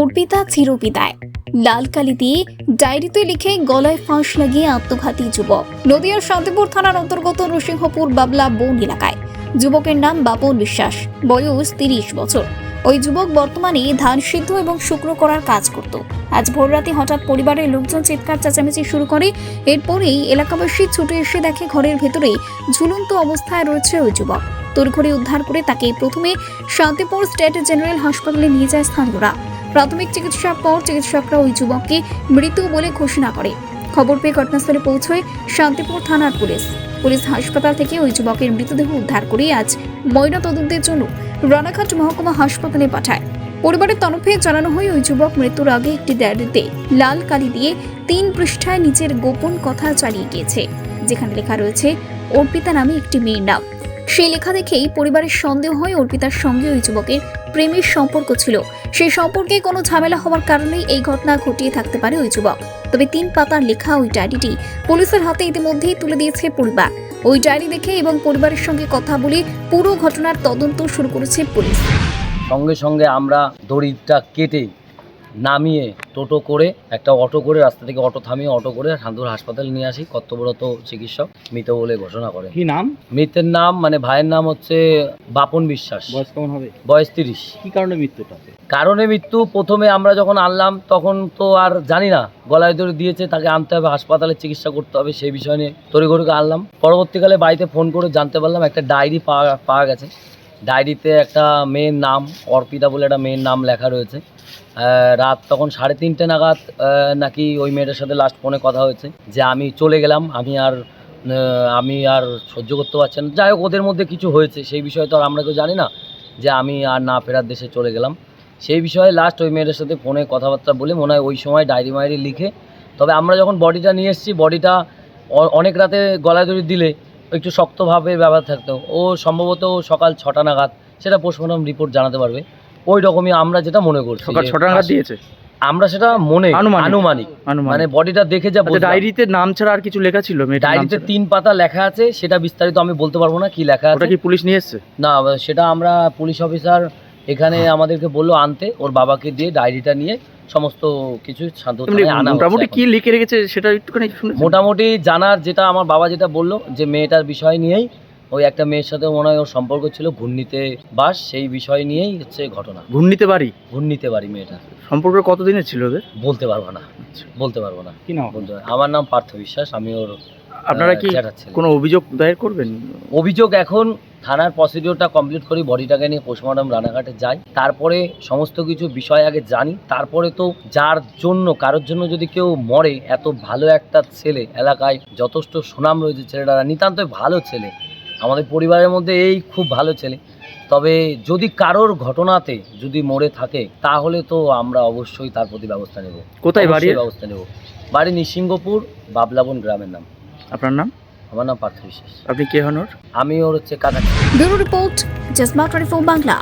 অর্পিতা চিরবিদায়। লাল কালি দিয়ে ডায়েরিতে লিখে গলায় ফাঁস লাগিয়ে আত্মঘাতী যুবক। নদিয়ার শান্তিপুর থানার অন্তর্গত নরসিংহপুর বাবলা বন এলাকায়। যুবকের নাম বাপন বিশ্বাস, বয়স তিরিশ বছর। ওই যুবক বর্তমানে ধান সিদ্ধ এবং শুক্র করার কাজ করত। আজ ভোররাতে হঠাৎ পরিবারের লোকজন চিৎকার, চেঁচামেচি শুরু করে। এরপরেই এলাকাবাসী ছুটে এসে দেখে ঘরের ভেতরে ঝুলন্ত অবস্থায় রয়েছে ওই যুবক। তড়িঘড়ি উদ্ধার করে তাকে প্রথমে শান্তিপুর স্টেট জেনারেল হাসপাতালে নিয়ে যায় স্থানীয়রা। প্রাথমিক চিকিৎসার পর চিকিৎসকরা ওই যুবককে মৃত বলে ঘোষণা করে। খবর পেয়ে ঘটনাস্থলে পৌঁছয় শান্তিপুর থানার পুলিশ। পুলিশ হাসপাতাল থেকে ওই যুবকের মৃতদেহ উদ্ধার করে আজ ময়না তদন্তের জন্য রানাঘাট মহকুমা হাসপাতালে পাঠায়। পরিবারের তরফে জানানো হয়, ওই যুবক মৃত্যুর আগে একটি ডায়েরিতে লাল কালি দিয়ে তিন পৃষ্ঠায় নিজের গোপন কথা চালিয়ে গিয়েছে, যেখানে লেখা রয়েছে, অর্পিতা নামে একটি মেয়ের নাম। সেই লেখা দেখেই পরিবারের সন্দেহ হয় অর্পিতার সঙ্গে ওই যুবকের প্রেমের সম্পর্ক ছিল। সেই সম্পর্কে কোনো ঝামেলা হওয়ার কারণেই এই ঘটনা ঘটিয়ে থাকতে পারে ওই যুবক। তবে তিন পাতার লেখা ওই ডায়েরিটি পুলিশের হাতে ইতিমধ্যেই তুলে দিয়েছে পরিবার। ওই ডায়েরি দেখে এবং পরিবারের সঙ্গে কথা বলে পুরো ঘটনার তদন্ত শুরু করেছে পুলিশ। সঙ্গে সঙ্গে আমরা দড়িটা কেটে নামিয়ে টোটো করে একটা অটো করে রাস্তা থেকে অটো থামিয়ে অটো করে শান্তিপুর হাসপাতালে নিয়ে আসি। কর্তব্যরত চিকিৎসক মৃত বলে ঘোষণা করে কি নাম? মৃতের নাম মানে ভাইয়ের নাম হচ্ছে বাপন বিশ্বাস। বয়স কেমন হবে? বয়স তিরিশ। কি কারণে মৃত্যুটা? কারণে মৃত্যু প্রথমে আমরা যখন আনলাম তখন তো আর জানি না। গলায় ধরে দিয়েছে তাকে আনতে হবে হাসপাতালে চিকিৎসা করতে হবে সেই বিষয় নিয়ে তড়িঘড়িকে আনলাম। পরবর্তীকালে বাড়িতে ফোন করে জানতে পারলাম একটা ডায়েরি পাওয়া পাওয়া গেছে। ডায়েরিতে একটা মেয়ের নাম, অর্পিতা বলে একটা মেয়ের নাম লেখা রয়েছে। রাত তখন সাড়ে তিনটে নাগাদ নাকি ওই মেয়েটার সাথে লাস্ট ফোনে কথা হয়েছে যে আমি চলে গেলাম, আমি আর আমি আর সহ্য করতে পারছি না। যাই হোক, ওদের মধ্যে কিছু হয়েছে, সেই বিষয়ে তো আর আমরা কেউ জানি না যে আমি আর না ফেরার দেশে চলে গেলাম। সেই বিষয়ে লাস্ট ওই মেয়েটার সাথে ফোনে কথাবার্তা বলে মনে হয় ওই সময় ডায়েরি মায়েরি লিখে, তবে আমরা যখন বডিটা নিয়ে এসেছি বডিটা অনেক রাতে গলায় দড়ি দিলে একটু শক্তভাবে ব্যবহার থাকতো ও সম্ভবত সকাল ছটা নাগাদ সেটা পোস্টমর্টম রিপোর্ট জানাতে পারবে। ওই রকমই আমরা যেটা মনে করছি সকাল ছটা নাগাদ দিয়েছে? আমরা সেটা মনে আনুমানিক। মানে বডিটা দেখে যা আচ্ছা, ডায়েরিতে নাম ছাড়া আর কিছু লেখা ছিল? ডায়েরিতে তিন পাতা লেখা আছে সেটা বিস্তারিত আমি বলতে পারব না কি লেখা আছে। কি পুলিশ নিয়ে এসছে? না সেটা আমরা পুলিশ অফিসার এখানে আমাদেরকে বলল আনতে ওর বাবাকে দিয়ে ডায়েরিটা নিয়ে সমস্ত কিছু মোটামুটি কি লিখে রেখেছে সেটা একটুখানি মোটামুটি জানার যেটা আমার বাবা যেটা বলল যে মেয়েটার বিষয় নিয়েই ওই একটা মেয়ের সাথে মনে হয় ওর সম্পর্ক ছিল ঘূর্ণিতে বাস সেই বিষয় নিয়েই হচ্ছে ঘটনা। ঘূর্ণিতে বাড়ি? ঘূর্ণিতে বাড়ি মেয়েটা সম্পর্ক কতদিনের ছিল ওদের? বলতে পারব না। বলতে পারব না। কি নাম। আমার নাম পার্থ বিশ্বাস আমি ওর আপনারা কি কোনো অভিযোগ দায়ের করবেন? অভিযোগ এখন থানার প্রসিডিওরটা কমপ্লিট করি বডিটাকে নিয়ে পোস্টমর্টম রানাঘাটে যাই। তারপরে সমস্ত কিছু বিষয় আগে জানি। তারপরে তো যার জন্য কারোর জন্য যদি কেউ মরে এত ভালো একটা ছেলে এলাকায় যথেষ্ট সুনাম রয়েছে ছেলেটা নিতান্তই ভালো ছেলে। আমাদের পরিবারের মধ্যে এই খুব ভালো ছেলে। তবে যদি কারোর ঘটনাতে যদি মরে থাকে তাহলে তো আমরা অবশ্যই তার প্রতি ব্যবস্থা নেব। কোথায় বাড়ি? ব্যবস্থা নেব। বাড়ি নিসিংহপুর বাবলাবন গ্রামের নাম। আপনার নাম? আমার নাম পার্থ বিশ্বাস। আপনি কে হন ওর? আমি ওর হচ্ছে কাকা bureau report just twenty Bangla.